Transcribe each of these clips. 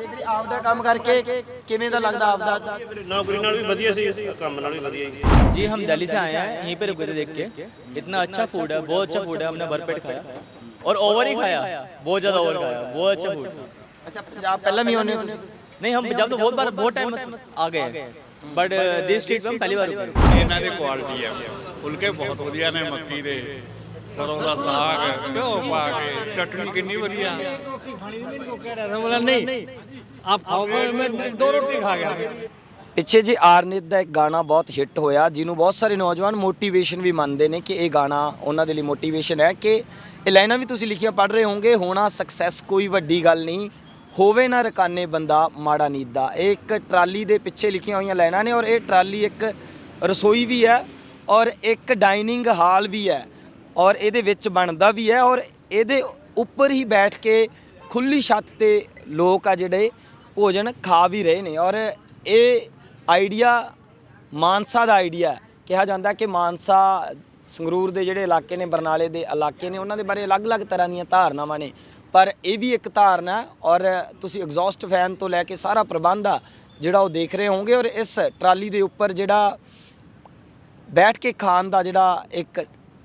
ਤੇ ਵੀਰੇ ਆਪ ਦਾ ਕੰਮ ਕਰਕੇ ਕਿਵੇਂ ਦਾ ਲੱਗਦਾ ਆਪ ਦਾ ਨੌਕਰੀ ਨਾਲ ਵੀ ਵਧੀਆ ਸੀ ਕੰਮ ਨਾਲ ਵੀ ਵਧੀਆ ਜੀ जी हम दिल्ली से आए हैं यहीं पे रुके थे देख के इतना अच्छा फूड है बहुत अच्छा फूड है हमने भरपेट खाया और ओवर ही खाया बहुत ज़्यादा ओवर खाया बहुत अच्छा फूड था ਅੱਛਾ ਪੰਜਾਬ ਪਹਿਲਾਂ ਵੀ ਆਉਂਦੇ ਹੋ ਤੁਸੀਂ नहीं हम जब तो बहुत बार बहुत टाइम आ गए बट दिस स्ट्रीट पे हम पहली बार रुके ਇਹਨਾਂ ਦੀ ਕੁਆਲਿਟੀ ਹੈ ਫੁਲਕੇ ਬਹੁਤ ਵਧੀਆ ਨੇ ਮੱਕੀ ਦੇ ਸਰੋਂ ਦਾ ਸਾਗ ਘਿਓ ਪਾ ਕੇ ਚਟਣੀ ਕਿੰਨੀ ਵਧੀਆ। ਆਪ ਖਾਓ ਮੈਂ ਦੋ ਰੋਟੀ ਖਾ ਗਿਆ। ਪਿੱਛੇ ਜੀ ਆਰਨਿਤ ਦਾ ਇੱਕ ਗਾਣਾ ਬਹੁਤ ਹਿੱਟ ਹੋਇਆ ਜਿਹਨੂੰ ਬਹੁਤ ਸਾਰੇ ਨੌਜਵਾਨ ਮੋਟੀਵੇਸ਼ਨ ਵੀ ਮੰਨਦੇ ਨੇ ਕਿ ਇਹ ਗਾਣਾ ਉਹਨਾਂ ਦੇ ਲਈ ਮੋਟੀਵੇਸ਼ਨ ਹੈ ਕਿ ਇਹ ਲਾਈਨਾਂ ਵੀ ਤੁਸੀਂ ਲਿਖੀਆਂ ਪੜ੍ਹ ਰਹੇ ਹੋਗੇ ਹੋਣਾ ਸਕਸੈਸ ਕੋਈ ਵੱਡੀ ਗੱਲ ਨਹੀਂ ਹੋਵੇ ਨਾ ਰਕਾਨੇ ਬੰਦਾ ਮਾੜਾ ਨੀਦਾ। ਇਹ ਇੱਕ ਟਰਾਲੀ ਦੇ ਪਿੱਛੇ ਲਿਖੀਆਂ ਹੋਈਆਂ ਲਾਈਨਾਂ ਨੇ ਔਰ ਇਹ ਟਰਾਲੀ ਇੱਕ ਰਸੋਈ ਵੀ ਹੈ ਔਰ ਇੱਕ ਡਾਈਨਿੰਗ ਹਾਲ ਵੀ ਹੈ। ਔਰ ਇਹਦੇ ਵਿੱਚ ਬਣਦਾ ਵੀ ਹੈ ਔਰ ਇਹਦੇ ਉੱਪਰ ਹੀ ਬੈਠ ਕੇ ਖੁੱਲੀ ਛੱਤ ਤੇ ਲੋਕ ਆ ਜਿਹੜੇ ਭੋਜਨ ਖਾ ਵੀ ਰਹੇ ਨੇ ਔਰ ਇਹ ਆਈਡੀਆ ਮਾਨਸਾ ਦਾ ਆਈਡੀਆ ਕਿਹਾ ਜਾਂਦਾ ਕਿ ਮਾਨਸਾ, ਸੰਗਰੂਰ ਦੇ ਜਿਹੜੇ ਇਲਾਕੇ ਨੇ, ਬਰਨਾਲੇ ਦੇ ਇਲਾਕੇ ਨੇ, ਉਹਨਾਂ ਦੇ ਬਾਰੇ ਅਲੱਗ-ਅਲੱਗ ਤਰ੍ਹਾਂ ਦੀਆਂ ਧਾਰਨਾਵਾਂ ਨੇ। ਪਰ ਇਹ ਵੀ ਇੱਕ ਧਾਰਨਾ ਔਰ ਤੁਸੀਂ ਐਗਜ਼ੌਸਟ ਫੈਨ ਤੋਂ ਲੈ ਕੇ ਸਾਰਾ ਪ੍ਰਬੰਧ ਆ ਜਿਹੜਾ ਉਹ ਦੇਖ ਰਹੇ ਹੋਵੋਗੇ ਔਰ ਇਸ ਟਰਾਲੀ ਦੇ ਉੱਪਰ ਜਿਹੜਾ ਬੈਠ ਕੇ ਖਾਣ ਦਾ ਜਿਹੜਾ ਇੱਕ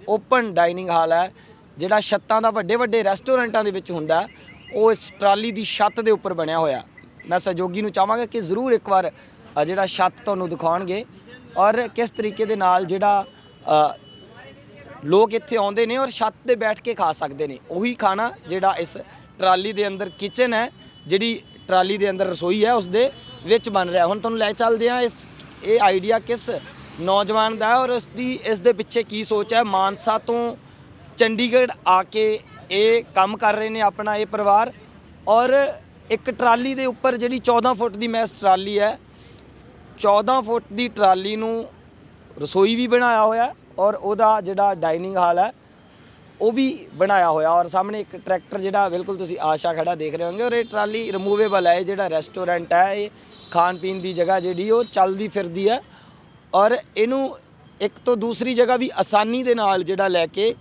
ਓਪਨ ਡਾਈਨਿੰਗ ਹਾਲ ਹੈ, ਜਿਹੜਾ ਛੱਤਾਂ ਦਾ ਵੱਡੇ ਵੱਡੇ ਰੈਸਟੋਰੈਂਟਾਂ ਦੇ ਵਿੱਚ ਹੁੰਦਾ ਉਹ ਇਸ ਟਰਾਲੀ ਦੀ ਛੱਤ ਦੇ ਉੱਪਰ ਬਣਿਆ ਹੋਇਆ ਮੈਂ ਸਹਿਯੋਗੀ ਨੂੰ ਚਾਹਾਂਗਾ ਕਿ ਜ਼ਰੂਰ ਇੱਕ ਵਾਰ ਜਿਹੜਾ ਛੱਤ ਤੁਹਾਨੂੰ ਦਿਖਾਉਣਗੇ ਔਰ ਕਿਸ ਤਰੀਕੇ ਦੇ ਨਾਲ ਜਿਹੜਾ ਲੋਕ ਇੱਥੇ ਆਉਂਦੇ ਨੇ ਔਰ ਛੱਤ ਤੇ ਬੈਠ ਕੇ ਖਾ ਸਕਦੇ ਨੇ। ਉਹੀ ਖਾਣਾ ਜਿਹੜਾ ਇਸ ਟਰਾਲੀ ਦੇ ਅੰਦਰ ਕਿਚਨ ਹੈ, ਜਿਹੜੀ ਟਰਾਲੀ ਦੇ ਅੰਦਰ ਰਸੋਈ ਹੈ, ਉਸ ਦੇ ਵਿੱਚ ਬਣ ਰਿਹਾ ਹੁਣ ਤੁਹਾਨੂੰ ਲੈ ਚੱਲਦੇ ਆ ਇਸ, ਇਹ ਆਈਡੀਆ ਕਿਸ ਨੌਜਵਾਨ ਦਾ ਔਰ ਉਸ ਦੀ, ਇਸ ਦੇ ਪਿੱਛੇ ਕੀ ਸੋਚ ਹੈ? ਮਾਨਸਾ ਤੋਂ ਚੰਡੀਗੜ੍ਹ ਆ ਕੇ ਇਹ ਕੰਮ ਕਰ ਰਹੇ ਨੇ ਆਪਣਾ ਇਹ ਪਰਿਵਾਰ ਔਰ ਇੱਕ ਟਰਾਲੀ ਦੇ ਉੱਪਰ ਜਿਹੜੀ 14 ਫੁੱਟ ਦੀ ਮੈਸ ਟਰਾਲੀ ਹੈ 14 ਫੁੱਟ ਦੀ ਟਰਾਲੀ ਨੂੰ ਰਸੋਈ ਵੀ ਬਣਾਇਆ ਹੋਇਆ ਔਰ ਉਹਦਾ ਜਿਹੜਾ ਡਾਈਨਿੰਗ ਹਾਲ ਹੈ, ਉਹ ਵੀ ਬਣਾਇਆ ਹੋਇਆ ਔਰ ਸਾਹਮਣੇ ਇੱਕ ਟਰੈਕਟਰ ਜਿਹੜਾ ਬਿਲਕੁਲ ਤੁਸੀਂ ਆਸ਼ਾ ਖੜਾ ਦੇਖ ਰਹੇ ਹੋਗੇ ਔਰ ਇਹ ਟਰਾਲੀ ਰਿਮੂਵੇਬਲ ਹੈ, ਇਹ ਜਿਹੜਾ ਰੈਸਟੋਰੈਂਟ ਹੈ, ਇਹ ਖਾਣ ਪੀਣ ਦੀ ਜਗ੍ਹਾ ਜਿਹੜੀ ਉਹ ਚੱਲਦੀ ਫਿਰਦੀ ਹੈ। ਔਰ ਇਹਨੂੰ ਇੱਕ ਤੋਂ ਦੂਸਰੀ ਜਗ੍ਹਾ ਵੀ ਆਸਾਨੀ ਦੇ ਨਾਲ ਜਿਹੜਾ ਲੈ ਕੇ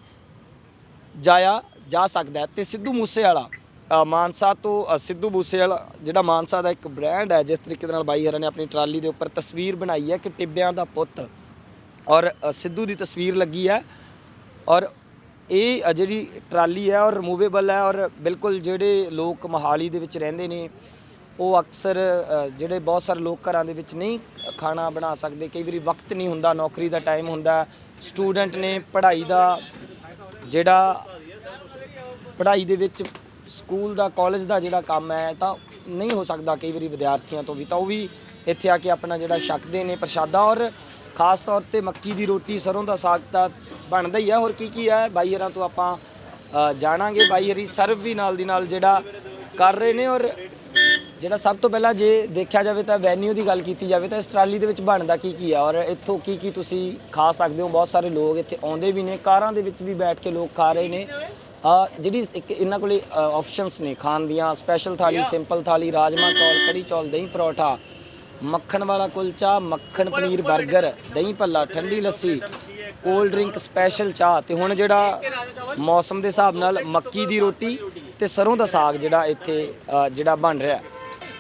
ਜਾਇਆ ਜਾ ਸਕਦਾ ਹੈ। ਤੇ ਸਿੱਧੂ ਮੂਸੇਵਾਲਾ ਮਾਨਸਾ ਤੋਂ ਸਿੱਧੂ ਮੂਸੇਵਾਲਾ, ਜਿਹੜਾ ਮਾਨਸਾ ਦਾ ਇੱਕ ਬ੍ਰਾਂਡ ਹੈ, ਜਿਸ ਤਰੀਕੇ ਨਾਲ ਬਾਈ ਹਰਾਂ ਨੇ ਆਪਣੀ ਟਰਾਲੀ ਦੇ ਉੱਪਰ ਤਸਵੀਰ ਬਣਾਈ ਹੈ ਕਿ ਟਿੱਬਿਆਂ ਦਾ ਪੁੱਤ। ਔਰ ਸਿੱਧੂ ਦੀ ਤਸਵੀਰ ਲੱਗੀ ਹੈ। ਔਰ ਇਹ ਜਿਹੜੀ ਟਰਾਲੀ ਹੈ ਔਰ ਰਿਮੂਵੇਬਲ ਹੈ ਔਰ ਬਿਲਕੁਲ ਜਿਹੜੇ ਲੋਕ ਮੋਹਾਲੀ ਦੇ ਵਿੱਚ ਰਹਿੰਦੇ ਨੇ ਉਹ ਅਕਸਰ ਜਿਹੜੇ ਬਹੁਤ ਸਾਰੇ ਲੋਕ ਘਰਾਂ ਦੇ ਵਿੱਚ ਨਹੀਂ ਖਾਣਾ ਬਣਾ ਸਕਦੇ, ਕਈ ਵਾਰੀ ਵਕਤ ਨਹੀਂ ਹੁੰਦਾ, ਨੌਕਰੀ ਦਾ ਟਾਈਮ ਹੁੰਦਾ ਸਟੂਡੈਂਟ ਨੇ ਪੜ੍ਹਾਈ ਦਾ ਜਿਹੜਾ ਪੜ੍ਹਾਈ ਦੇ ਵਿੱਚ ਸਕੂਲ ਦਾ ਕਾਲਜ ਦਾ ਜਿਹੜਾ ਕੰਮ ਹੈ, ਤਾਂ ਨਹੀਂ ਹੋ ਸਕਦਾ ਕਈ ਵਾਰੀ ਵਿਦਿਆਰਥੀਆਂ ਤੋਂ ਵੀ, ਤਾਂ ਉਹ ਵੀ ਇੱਥੇ ਆ ਕੇ ਆਪਣਾ ਜਿਹੜਾ ਛਕਦੇ ਨੇ ਪ੍ਰਸ਼ਾਦਾ ਔਰ ਖਾਸ ਤੌਰ ਤੇ ਮੱਕੀ ਦੀ ਰੋਟੀ ਸਰੋਂ ਦਾ ਸਾਗ ਤਾਂ ਬਣਦਾ ਹੀ ਹੈ ਹੋਰ ਕੀ ਕੀ ਹੈ ਬਾਈ ਹਰਾਂ ਤੋਂ ਆਪਾਂ ਜਾਣਾਂਗੇ, ਬਾਈ ਹਰੀ ਸਰਵ ਵੀ ਨਾਲ ਦੀ ਨਾਲ ਜਿਹੜਾ ਕਰ ਰਹੇ ਨੇ ਔਰ ਜਿਹੜਾ ਸਭ ਤੋਂ ਪਹਿਲਾਂ ਜੇ ਦੇਖਿਆ ਜਾਵੇ ਤਾਂ ਵੈਨਿਊ ਦੀ ਗੱਲ ਕੀਤੀ ਜਾਵੇ ਤਾਂ ਇਸ ਟਰਾਲੀ ਦੇ ਵਿੱਚ ਬਣਦਾ ਕੀ ਕੀ ਆ ਔਰ ਇੱਥੋਂ ਕੀ ਕੀ ਤੁਸੀਂ ਖਾ ਸਕਦੇ ਹੋ? ਬਹੁਤ ਸਾਰੇ ਲੋਕ ਇੱਥੇ ਆਉਂਦੇ ਵੀ ਨੇ, ਕਾਰਾਂ ਦੇ ਵਿੱਚ ਵੀ ਬੈਠ ਕੇ ਲੋਕ ਖਾ ਰਹੇ ਨੇ। ਜਿਹੜੀ ਇੱਕ ਇਹਨਾਂ ਕੋਲੇ ਆਪਸ਼ਨਸ ਨੇ ਖਾਣ ਦੀਆਂ ਸਪੈਸ਼ਲ ਥਾਲੀ ਸਿੰਪਲ ਥਾਲੀ, ਰਾਜਮਾ ਚੌਲ, ਕੜੀ ਚੌਲ, ਦਹੀਂ ਪਰੌਠਾ, ਮੱਖਣ ਵਾਲਾ ਕੁਲਚਾ, ਮੱਖਣ ਪਨੀਰ 버ਗਰ ਦਹੀਂ ਭੱਲਾ, ਠੰਡੀ ਲੱਸੀ ਕੋਲਡ ਡਰਿੰਕ ਸਪੈਸ਼ਲ ਚਾਹ ਤੇ ਹੁਣ ਜਿਹੜਾ ਮੌਸਮ ਦੇ ਹਿਸਾਬ ਨਾਲ ਮੱਕੀ ਦੀ ਰੋਟੀ ਤੇ ਸਰੋਂ ਦਾ ਸਾਗ ਜਿਹੜਾ ਇੱਥੇ ਜਿਹੜਾ ਬਣ ਰਿਹਾ।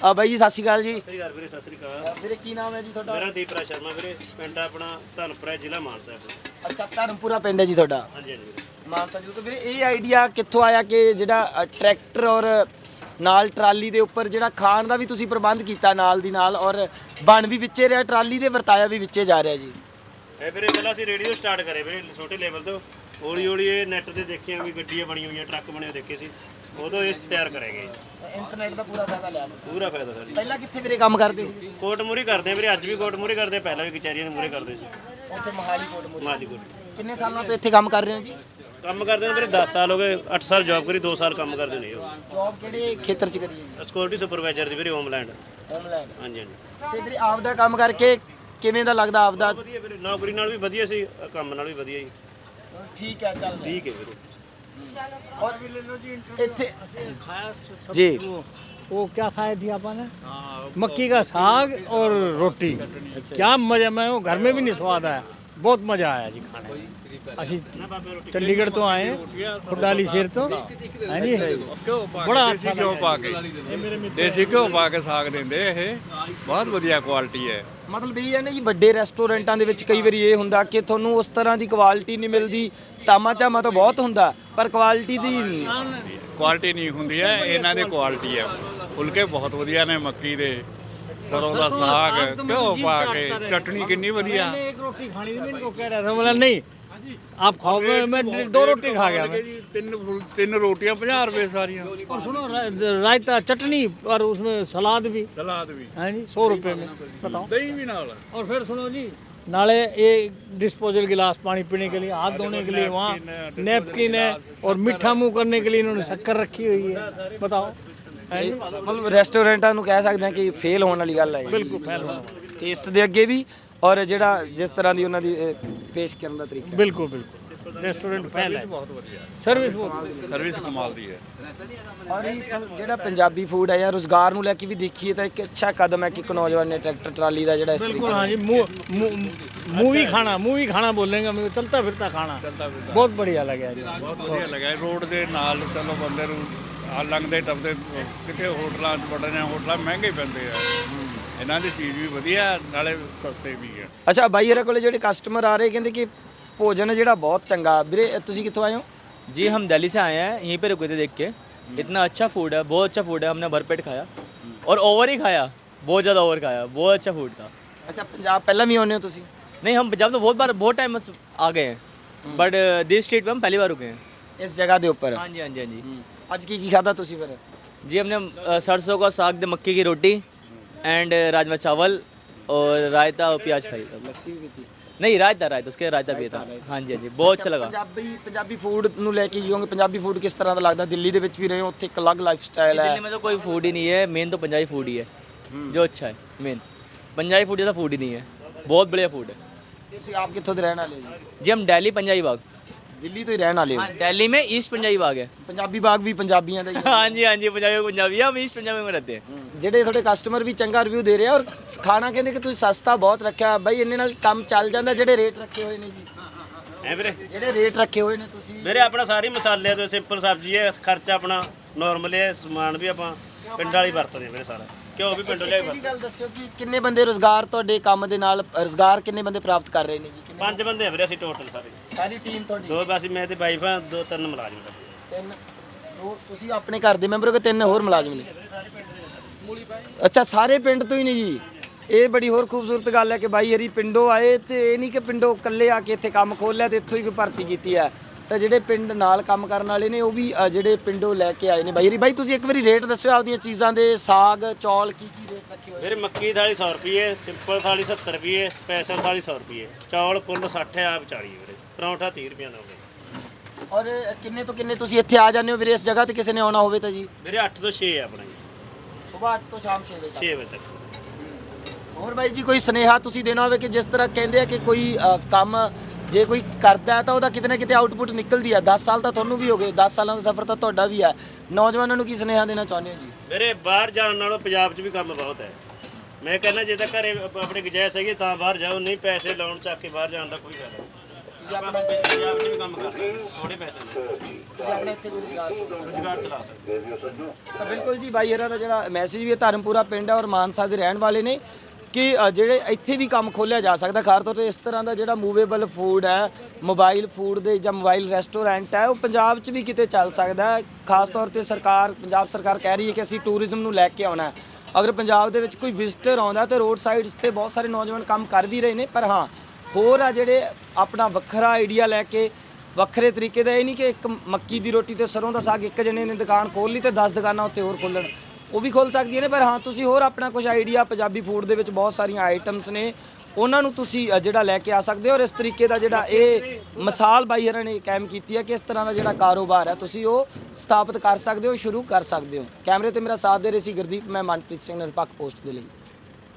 ਆ ਬਾਈ ਜੀ ਸਤਿ ਸ਼੍ਰੀ ਅਕਾਲ ਜੀ। ਸਤਿ ਸ਼੍ਰੀ ਅਕਾਲ ਵੀਰੇ ਸਤਿ ਸ਼੍ਰੀ ਅਕਾਲ। ਵੀਰੇ ਕੀ ਨਾਮ ਹੈ ਜੀ ਤੁਹਾਡਾ? ਮੇਰਾ ਦੀਪਰਾ ਸ਼ਰਮਾ ਵੀਰੇ ਪਿੰਡ ਆਪਣਾ ਧਨਪੁਰਾ ਜ਼ਿਲ੍ਹਾ ਮਾਨਸਾ। ਅੱਛਾ ਧਰਮਪੁਰਾ ਪਿੰਡ ਹੈ ਜੀ ਤੁਹਾਡਾ। ਹਾਂਜੀ ਹਾਂਜੀ ਮਾਨਸਾ ਜੀ ਤੋਂ ਵੀਰੇ ਇਹ ਆਈਡੀਆ ਕਿੱਥੋਂ ਆਇਆ ਕਿ ਜਿਹੜਾ ਟਰੈਕਟਰ ਔਰ ਨਾਲ ਟਰਾਲੀ ਦੇ ਉੱਪਰ ਜਿਹੜਾ ਖਾਣ ਦਾ ਵੀ ਤੁਸੀਂ ਪ੍ਰਬੰਧ ਕੀਤਾ ਨਾਲ ਦੀ ਨਾਲ ਔਰ ਬਣ ਵੀ ਵਿੱਚੇ ਰਿਹਾ ਟਰਾਲੀ ਦੇ ਵਰਤਾਇਆ ਵੀ ਵਿੱਚੇ ਜਾ ਰਿਹਾ ਜੀ? ਇਹ ਵੀਰੇ ਪਹਿਲਾਂ ਅਸੀਂ ਰੇਡੀਓ ਸਟਾਰਟ ਕਰੇ ਵੀਰੇ ਛੋਟੇ ਲੈਵਲ ਤੋਂ। ਹੌਲੀ ਹੌਲੀ ਇਹ ਨੈਟ ਤੇ ਦੇਖਿਆ ਵੀ ਗੱਡੀਆਂ ਬਣੀਆਂ ਹੋਈਆਂ ਟਰੱਕ ਬਣੇ ਹੋਏ ਦੇਖੇ ਸੀ। ਉਦੋਂ ਇਸ ਤਿਆਰ ਕਰਾਂਗੇ। ਇੰਟਰਨੈਟ ਦਾ ਪੂਰਾ ਫਾਇਦਾ ਲਿਆ ਪੂਰਾ ਫਾਇਦਾ ਸਰ ਪਹਿਲਾਂ ਕਿੱਥੇ ਵੀਰੇ ਕੰਮ ਕਰਦੇ ਸੀ? ਕੋਟ ਮੂਰੀ ਕਰਦੇ ਆ ਵੀਰੇ ਅੱਜ ਵੀ ਕੋਟ ਮੂਰੀ ਕਰਦੇ ਆ, ਪਹਿਲਾਂ ਵੀ ਕਚਹਿਰੀਆਂ ਦੇ ਮੂਰੇ ਕਰਦੇ ਸੀ। ਉੱਥੇ ਮਹਾਲੀ ਕੋਟ ਮੋਰੀ ਮਾਜੀ ਕੋਟ ਕਿੰਨੇ ਸਾਲਾਂ ਤੋਂ ਇੱਥੇ ਕੰਮ ਕਰ ਰਹੇ ਹੋ ਜੀ? ਕੰਮ ਕਰਦੇ ਨੇ ਵੀਰੇ 10 ਸਾਲ ਹੋ ਗਏ 8 ਸਾਲ ਜੌਬ ਕਰੀ 2 ਸਾਲ ਕੰਮ ਕਰਦੇ ਨੇ ਉਹ। ਜੌਬ ਕਿਹੜੇ ਖੇਤਰ 'ਚ ਕਰੀ ਹੈ ਜੀ? ਸਿਕਿਉਰਿਟੀ ਸੁਪਰਵਾਈਜ਼ਰ ਦੀ ਵੀਰੇ ਹੋਮਲੈਂਡ ਹੋਮਲੈਂਡ ਹਾਂਜੀ ਹਾਂਜੀ। ਤੇ ਵੀਰੇ ਆਪ ਦਾ ਕੰਮ ਕਰਕੇ ਕਿਵੇਂ ਦਾ ਲੱਗਦਾ ਆਪ ਦਾ ਵਧੀਆ ਵੀਰੇ ਨੌਕਰੀ ਨਾਲ ਵੀ ਵਧੀਆ ਸੀ ਕੰਮ ਨਾਲ ਵੀ ਵਧੀਆ ਜੀ। ਠੀਕ ਹੈ ਚੱਲ ਠੀਕ ਹੈ ਵੀਰੇ ਔਰ ਇੱਥੇ ਜੀ वो क्या खाया थी आपने मक्की का साग और रोटी क्या मजा मैं वो घर में भी नहीं स्वाद आया ਬਹੁਤ ਮਜ਼ਾ ਆਇਆ ਜੀ ਖਾਣੇ ਅਸੀਂ ਚੰਡੀਗੜ੍ਹ ਤੋਂ ਆਏ ਖੁਰਦਾਲੀ ਸ਼ੇਰ ਤੋਂ। ਹਾਂਜੀ ਬੜਾ ਅੱਛਾ ਘਿਓ ਪਾ ਕੇ। ਦੇਸੀ ਘਿਓ ਪਾ ਕੇ ਸਾਗ ਦਿੰਦੇ ਇਹ। ਬਹੁਤ ਵਧੀਆ ਕੁਆਲਿਟੀ ਹੈ। ਮਤਲਬ ਇਹ ਹੈ ਨਾ ਜੀ ਵੱਡੇ ਰੈਸਟੋਰੈਂਟਾਂ ਦੇ ਵਿੱਚ ਕਈ ਵਾਰੀ ਇਹ ਹੁੰਦਾ ਕਿ ਤੁਹਾਨੂੰ ਉਸ ਤਰ੍ਹਾਂ ਦੀ ਕੁਆਲਿਟੀ ਨਹੀਂ ਮਿਲਦੀ ਤਾਮਾ ਚਾਮਾ ਤਾਂ ਬਹੁਤ ਹੁੰਦਾ ਪਰ ਕੁਆਲਿਟੀ ਦੀ ਕੁਆਲਿਟੀ ਨਹੀਂ ਹੁੰਦੀ ਹੈ ਇਹਨਾਂ ਦੀ ਕੁਆਲਿਟੀ ਹੈ। ਫੁਲਕੇ ਬਹੁਤ ਵਧੀਆ ਨੇ ਮੱਕੀ ਦੇ ਸਰੋਂ ਦਾ ਸਾਗ ਘਿਓ ਪਾ ਕੇ ਚਟਣੀ ਕਿੰਨੀ ਵਧੀਆ। ਇੱਕ ਰੋਟੀ ਖਾਣੀ ਨਹੀਂ ਮੈਨੂੰ ਕਹਿ ਰਿਹਾ ਸੀ ਨਹੀਂ आप खाओगे मैं दो रोटी खा गया मैं ਜੀ ਤਿੰਨ ਫੁਲ- ਤਿੰਨ ਰੋਟੀਆਂ 50 ਰੁਪਏ ਸਾਰੀਆਂ और सुनो रा- रायता चटनी और उसमें सलाद भी ਸਲਾਦ ਵੀ है जी सौ रुपए में बताओ ਦਹੀਂ ਵੀ ਨਾਲ और फिर सुनो जी नाले ये डिस्पोजल गिलास पानी पीने के लिए हाथ धोने के लिए वहाँ नैपकिन है और मीठा मुंह करने के लिए इन्होंने शक्कर रखी हुई है बताओ है जी? ਮਤਲਬ ਰੈਸਟੋਰੈਂਟਾਂ ਨੂੰ ਕਹਿ ਸਕਦੇ ਹਾਂ ਕਿ ਫੇਲ ਹੋਣ ਵਾਲੀ ਗੱਲ ਹੈ बिल्कुल फैल होना ਟੇਸਟ ਦੇ ਅੱਗੇ ਵੀ ਔਰ ਜਿਹੜਾ ਜਿਸ ਤਰ੍ਹਾਂ ਦੀ ਉਹਨਾਂ ਦੀ ਅਹ, ਪੇਸ਼ ਕਰਨ ਦਾ ਤਰੀਕਾ बिल्कुल बिल्कुल रेस्टोरेंट फैल है ਬਹੁਤ ਵਧੀਆ सर्विस बहुत ਸਰਵਿਸ ਕਮਾਲ ਦੀ ਹੈ ਔਰ ਇਹ ਪਰ ਜਿਹੜਾ ਪੰਜਾਬੀ ਫੂਡ ਹੈ ਜਾਂ ਰੋਜ਼ਗਾਰ ਨੂੰ ਲੈ ਕੇ ਵੀ ਦੇਖੀਏ ਤਾਂ ਇੱਕ ਅੱਛਾ ਕਦਮ ਹੈ ਕਿ ਇੱਕ ਨੌਜਵਾਨ ਨੇ ਟਰੈਕਟਰ ਟਰਾਲੀ ਦਾ ਜਿਹੜਾ ਇਸ ਤਰੀਕੇ बिल्कुल हाँ जी मूवी खाना मूवी खाना बोलेंगे मेरे को चलता फिरता खाना बहुत बढ़िया लगे जी ਬਹੁਤ ਵਧੀਆ ਲੱਗਾ ਇਹ ਰੋਡ ਦੇ ਨਾਲ ਚਲੋ ਬੰਦੇ ਨੂੰ ਆ ਲੰਘਦੇ ਟੱਪਦੇ ਕਿਤੇ ਹੋਟਲਾਂ 'ਚ ਵੜਨੇ ਹੋਟਲਾਂ ਮਹਿੰਗੇ ਪੈਂਦੇ ਆ ਇਹਨਾਂ ਦੀ ਚੀਜ਼ ਵੀ ਵਧੀਆ ਨਾਲੇ ਸਸਤੇ ਵੀ ਆ ਅੱਛਾ ਬਾਈ ਇਹਦੇ ਕੋਲੇ ਜਿਹੜੇ ਕਸਟਮਰ ਆ ਰਹੇ ਕਹਿੰਦੇ ਕਿ ਭੋਜਨ ਜਿਹੜਾ ਬਹੁਤ ਚੰਗਾ ਵੀਰੇ ਇਹ ਤੁਸੀਂ ਕਿੱਥੋਂ ਆਏ ਹੋ जी हम दिल्ली से आए हैं यहीं पे रुके थे देख के इतना अच्छा फूड है बहुत अच्छा फूड है हमने भरपेट खाया और ओवर ही खाया बहुत ज़्यादा ओवर खाया बहुत अच्छा फूड था ਅੱਛਾ ਪੰਜਾਬ ਪਹਿਲਾਂ ਵੀ ਆਉਂਦੇ ਹੋ ਤੁਸੀਂ नहीं हम पंजाब तो बहुत बार बहुत टाइम आ गए हैं बट दिस स्टेट पे हम पहली बार रुके हैं ਇਸ ਜਗ੍ਹਾ ਦੇ ਉੱਪਰ हाँ जी हाँ जी हाँ जी ਅੱਜ ਕੀ ਕੀ ਖਾਦਾ ਤੁਸੀਂ ਫਿਰ जी हमने अ, सरसों का साग दे मक्की की रोटी एंड राजमा चावल और रायता और प्याज खाई था ਲੱਸੀ ਵੀ ਪੀਤੀ नहीं रायता रायता उसके रायता भी था हाँ जी हाँ जी बहुत अच्छा लगा ਪੰਜਾਬੀ ਪੰਜਾਬੀ ਫੂਡ ਨੂੰ ਲੈ ਕੇ ਜਿਉਂਗੇ ਪੰਜਾਬੀ ਫੂਡ ਕਿਸ ਤਰ੍ਹਾਂ ਦਾ ਲੱਗਦਾ ਦਿੱਲੀ ਦੇ ਵਿੱਚ ਵੀ ਰਹੇ ਹੋ ਉੱਥੇ ਇੱਕ ਅਲੱਗ ਲਾਈਫ ਸਟਾਈਲ ਹੈ दिल्ली में तो कोई फूड ही नहीं है मेन तो पंजाबी फूड ही है जो अच्छा है मेन पंजाबी फूड जैसा फूड ही नहीं है बहुत बढ़िया फूड है ਤੁਸੀਂ ਆਪ ਕਿੱਥੋਂ ਦੇ ਰਹਿਣ ਵਾਲੇ ਹੋ ਜੀ जी हम दिल्ली पंजाबी बाग ਦਿੱਲੀ ਤੋਂ ਹੀ ਰਹਿਣ ਵਾਲੇ ਹੋ हाँ दिल्ली में ईस्ट पंजाबी बाग है ਪੰਜਾਬੀ ਬਾਗ ਵੀ ਪੰਜਾਬੀਆਂ ਦਾ ਹੀ ਹੈ हाँ जी हाँ जी पंजाबी पंजाबी हम ईस्ट पंजाबी में रहते हैं ਜਿਹੜੇ ਤੁਹਾਡੇ ਕਸਟਮਰ ਵੀ ਚੰਗਾ ਰਿਵਿਊ ਦੇ ਰਹੇ ਆ ਔਰ ਖਾਣਾ ਕਹਿੰਦੇ ਕਿ ਤੁਸੀਂ ਸਸਤਾ ਬਹੁਤ ਰੱਖਿਆ ਬਾਈ ਇੰਨੇ ਨਾਲ ਕੰਮ ਚੱਲ ਜਾਂਦਾ ਜਿਹੜੇ ਰੇਟ ਰੱਖੇ ਹੋਏ ਨੇ ਜੀ। ਐ ਵੀਰੇ? ਜਿਹੜੇ ਰੇਟ ਰੱਖੇ ਹੋਏ ਨੇ ਤੁਸੀਂ। ਵੀਰੇ ਆਪਣਾ ਸਾਰੀ ਮਸਾਲੇ ਤੋਂ ਸਿੰਪਲ ਸਬਜ਼ੀ ਹੈ ਖਰਚਾ ਆਪਣਾ ਨਾਰਮਲ ਹੈ ਸਮਾਨ ਵੀ ਆਪਾਂ ਪਿੰਡ ਵਾਲੀ ਵਰਤਦੇ ਹਾਂ ਵੀਰੇ ਸਾਰਾ। ਘਿਓ ਵੀ ਪਿੰਡੋਂ ਲਿਆਈ ਇਹ ਵਰਤਦੇ ਗੱਲ ਦੱਸੋ ਕਿ ਕਿੰਨੇ ਬੰਦੇ ਰੋਜ਼ਗਾਰ ਤੁਹਾਡੇ ਕੰਮ ਦੇ ਨਾਲ ਰੋਜ਼ਗਾਰ ਕਿੰਨੇ ਬੰਦੇ ਪ੍ਰਾਪਤ ਕਰ ਰਹੇ ਨੇ ਜੀ? ਕਿੰਨੇ ਪੰਜ ਬੰਦੇ ਆ ਵੀਰੇ ਅਸੀਂ ਟੋਟਲ ਸਾਰੇ। ਸਾਰੀ ਟੀਮ ਤੁਹਾਡੀ। ਦੋ ਬਸ ਮੈਂ ਤੇ ਵਾਈਫ ਆ ਦੋ ਤਿੰਨ ਮੁਲਾਜ਼ਮ ਤਿੰਨ। ਦੋ ਤੁਸੀਂ ਆਪਣੇ ਘਰ ਦੇ ਮੈਂਬਰ ਹੋ ਕਿ ਤਿੰਨ ਹੋਰ ਮੁਲਾਜ਼ਮ ਨੇ? ਅੱਛਾ ਸਾਰੇ ਪਿੰਡ ਤੋਂ ਹੀ ਨੇ ਜੀ? ਇਹ ਬੜੀ ਹੋਰ ਖੂਬਸੂਰਤ ਗੱਲ ਹੈ ਕਿ ਬਾਈ ਹਰੀ ਪਿੰਡੋਂ ਆਏ ਤੇ ਇਹ ਨਹੀਂ ਕਿ ਪਿੰਡੋਂ ਇਕੱਲੇ ਆ ਕੇ ਇੱਥੇ ਕੰਮ ਖੋਲ੍ਹਿਆ ਤੇ ਇੱਥੋਂ ਹੀ ਕੋਈ ਭਰਤੀ ਕੀਤੀ ਹੈ। ਤਾਂ ਜਿਹੜੇ ਪਿੰਡ ਨਾਲ ਕੰਮ ਕਰਨ ਵਾਲੇ ਨੇ ਉਹ ਵੀ ਅ, ਜਿਹੜੇ ਪਿੰਡੋਂ ਲੈ ਕੇ ਆਏ ਨੇ ਬਾਈ ਹਰੀ। ਬਾਈ ਤੁਸੀਂ ਇੱਕ ਵਾਰੀ ਰੇਟ ਦੱਸਿਓ ਆਪਦੀਆਂ ਚੀਜ਼ਾਂ ਦੇ ਸਾਗ ਚੌਲ ਕੀ ਕੀ ਰੇਟ ਰੱਖੇ ਹੋਏ ਵੀਰੇ ਮੱਕੀ ਦੀ ਥਾਲੀ 100 ਰੁਪਏ ਸਿੰਪਲ ਥਾਲੀ 70 ਰੁਪਏ ਸਪੈਸ਼ਲ ਥਾਲੀ 100 ਰੁਪਏ ਚੌਲ ਫੁੱਲ 60 ਹੈ ਆਪ 40 ਵੀਰੇ। ਪਰੌਂਠਾ 30 ਰੁਪਏ ਦਾ ਹੋਵੇ ਔਰ ਕਿੰਨੇ ਤੋਂ ਕਿੰਨੇ ਤੁਸੀਂ ਇੱਥੇ ਆ ਜਾਂਦੇ ਹੋ ਵੀਰੇ ਇਸ ਜਗ੍ਹਾ ਤੇ ਕਿਸੇ ਨੇ ਆਉਣਾ ਹੋਵੇ ਤਾਂ ਜੀ? ਵੀਰੇ 8 ਤੋਂ 6 ਹੈ ਆਪਣਾ। ਸਵੇਰ 8 ਤੋਂ ਸ਼ਾਮ 6 ਵਜੇ 6 ਵਜੇ ਤੱਕ। ਹੋਰ ਬਾਈ ਜੀ ਕੋਈ ਸੁਨੇਹਾ ਤੁਸੀਂ ਦੇਣਾ ਹੋਵੇ ਕਿ ਜਿਸ ਤਰ੍ਹਾਂ ਕਹਿੰਦੇ ਆ ਕਿ ਕੋਈ ਅ, ਕੰਮ ਜੇ ਕੋਈ ਕਰਦਾ ਹੈ ਤਾਂ ਉਹਦਾ ਕਿਤੇ ਨਾ ਕਿਤੇ ਆਊਟਪੁੱਟ ਨਿਕਲਦੀ ਹੈ 10 ਸਾਲ ਤਾਂ ਤੁਹਾਨੂੰ ਵੀ ਹੋ ਗਏ 10 ਸਾਲਾਂ ਦਾ ਸਫ਼ਰ ਤਾਂ ਤੁਹਾਡਾ ਵੀ ਹੈ ਨੌਜਵਾਨਾਂ ਨੂੰ ਕੀ ਸੁਨੇਹਾ ਦੇਣਾ ਚਾਹੁੰਦੇ ਹੋ ਜੀ? ਵੀਰੇ ਬਾਹਰ ਜਾਣ ਨਾਲੋਂ ਪੰਜਾਬ 'ਚ ਵੀ ਕੰਮ ਬਹੁਤ ਹੈ। ਮੈਂ ਕਹਿੰਦਾ ਜੇ ਤਾਂ ਘਰੇ ਆਪ- ਆਪਣੇ ਗੁਜਾਇਸ਼ ਹੈਗੀ ਤਾਂ ਬਾਹਰ ਜਾਓ ਨਹੀਂ ਪੈਸੇ ਲਾਉਣ ਚੱਕ ਕੇ ਬਾਹਰ ਜਾਣ ਦਾ ਕੋਈ ਫਾਇਦਾ ਨਹੀਂ। ਆਪਾਂ ਪੰਜਾਬ 'ਚ ਵੀ ਕੰਮ ਕਰ ਸਕਦੇ ਹਾਂ, ਥੋੜੇ ਪੈਸੇ ਨਾਲ ਤੁਸੀਂ ਆਪਣੇ ਇੱਥੇ ਕੋਈ ਰੁਜ਼ਗਾਰ ਕਰੋ। ਰੁਜ਼ਗਾਰ ਚਲਾ ਸਕਦੇ ਹਾਂ। ਤਾਂ ਬਿਲਕੁਲ ਜੀ ਬਾਈ ਹਰਾਂ ਦਾ ਜਿਹੜਾ ਮੈਸੇਜ ਵੀ ਹੈ ਧਰਮਪੁਰਾ ਪਿੰਡ ਹੈ ਔਰ ਮਾਨਸਾ ਦੇ ਰਹਿਣ ਵਾਲੇ ਨੇ ਕਿ ਅ, ਜਿਹੜੇ ਇੱਥੇ ਵੀ ਕੰਮ ਖੋਲਿਆ ਜਾ ਸਕਦਾ ਖਾਸ ਤੌਰ ਤੇ ਇਸ ਤਰ੍ਹਾਂ ਦਾ ਜਿਹੜਾ ਮੂਵੇਬਲ ਫੂਡ ਹੈ ਮੋਬਾਈਲ ਫੂਡ ਦੇ ਜਾਂ ਮੋਬਾਈਲ ਰੈਸਟੋਰੈਂਟ ਹੈ ਉਹ ਪੰਜਾਬ 'ਚ ਵੀ ਕਿਤੇ ਚੱਲ ਸਕਦਾ ਹੈ ਖਾਸ ਤੌਰ ਤੇ ਸਰਕਾਰ ਪੰਜਾਬ ਸਰਕਾਰ ਕਹਿ ਰਹੀ ਹੈ ਕਿ ਅਸੀਂ ਟੂਰਿਜ਼ਮ ਨੂੰ ਲੈ ਕੇ ਆਉਣਾ ਹੈ ਅਗਰ ਪੰਜਾਬ ਦੇ ਵਿੱਚ ਕੋਈ ਵਿਜ਼ਿਟਰ ਆਉਂਦਾ ਤੇ ਰੋਡ ਸਾਈਡਸ ਤੇ ਬਹੁਤ ਸਾਰੇ ਨੌਜਵਾਨ ਕੰਮ ਕਰ ਵੀ ਰਹੇ ਨੇ ਪਰ ਹਾਂ ਹੋਰ ਆ ਜਿਹੜੇ ਆਪਣਾ ਵੱਖਰਾ ਆਈਡੀਆ ਲੈ ਕੇ ਵੱਖਰੇ ਤਰੀਕੇ ਦਾ ਇਹ ਨਹੀਂ ਕਿ ਇੱਕ ਮੱਕੀ ਦੀ ਰੋਟੀ ਤੇ ਸਰੋਂ ਦਾ ਸਾਗ ਇੱਕ ਜਣੇ ਨੇ ਦੁਕਾਨ ਖੋਲ ਲਈ ਤੇ 10 ਦੁਕਾਨਾਂ ਉੱਤੇ ਹੋਰ ਖੋਲਣ ਉਹ ਵੀ ਖੋਲ ਸਕਦੀਆਂ ਨੇ, ਪਰ ਹਾਂ, ਤੁਸੀਂ ਹੋਰ ਆਪਣਾ ਕੁਝ ਆਈਡੀਆ ਪੰਜਾਬੀ ਫੂਡ ਦੇ ਵਿੱਚ ਬਹੁਤ ਸਾਰੀਆਂ ਆਈਟਮਸ ਨੇ। ਉਹਨਾਂ ਨੂੰ ਤੁਸੀਂ ਜਿਹੜਾ ਲੈ ਕੇ ਆ ਸਕਦੇ ਹੋ ਔਰ ਇਸ ਤਰੀਕੇ ਦਾ ਜਿਹੜਾ ਇਹ ਮਿਸਾਲ ਬਾਈ ਹਰਾਂ ਨੇ ਕਾਇਮ ਕੀਤੀ ਹੈ ਕਿ ਇਸ ਤਰ੍ਹਾਂ ਦਾ ਜਿਹੜਾ ਕਾਰੋਬਾਰ ਹੈ, ਤੁਸੀਂ ਉਹ ਸਥਾਪਿਤ ਕਰ ਸਕਦੇ ਹੋ, ਸ਼ੁਰੂ ਕਰ ਸਕਦੇ ਹੋ। ਕੈਮਰੇ ਤੇ ਮੇਰਾ ਸਾਥ ਦੇ ਰਹੇ ਸੀ ਗੁਰਦੀਪ, ਮੈਂ ਮਨਪ੍ਰੀਤ ਸਿੰਘ, ਨਿਰਪੱਖ ਪੋਸਟ ਦੇ ਲਈ।